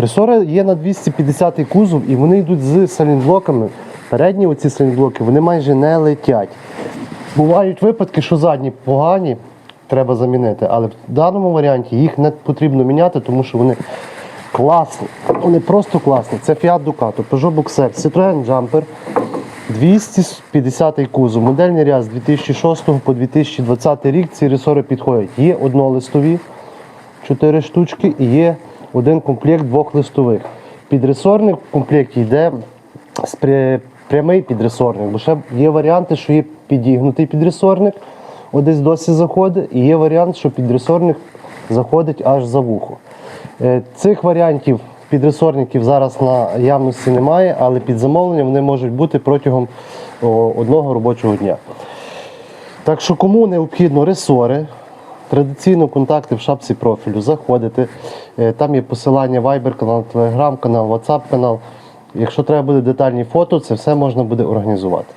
Ресори є на 250 кузов і вони йдуть з салінблоками. Передні оці салінблоки вони майже не летять. Бувають випадки, що задні погані, треба замінити, але в даному варіанті їх не потрібно міняти, тому що вони класні. Вони просто класні. Це Fiat Ducato, Peugeot Boxer, Citroen Jumper, 250 кузов. Модельний ряд з 2006 по 2020 рік ці ресори підходять. Є однолистові, 4 штучки, і є один комплект двохлистових. Підресорник в комплекті йде прямий підресорник, бо ще є варіанти, що є підігнутий підресорник, одесь досі заходить, і є варіант, що підресорник заходить аж за вухо. Е, Цих варіантів підресорників зараз на явності немає, але під замовлення вони можуть бути протягом одного робочого дня. Так що кому необхідно ресори, традиційно контакти в шапці профілю, заходите. Е, Там є посилання Viber канал, Telegram канал, WhatsApp канал. Якщо треба буде детальні фото, це все можна буде організувати.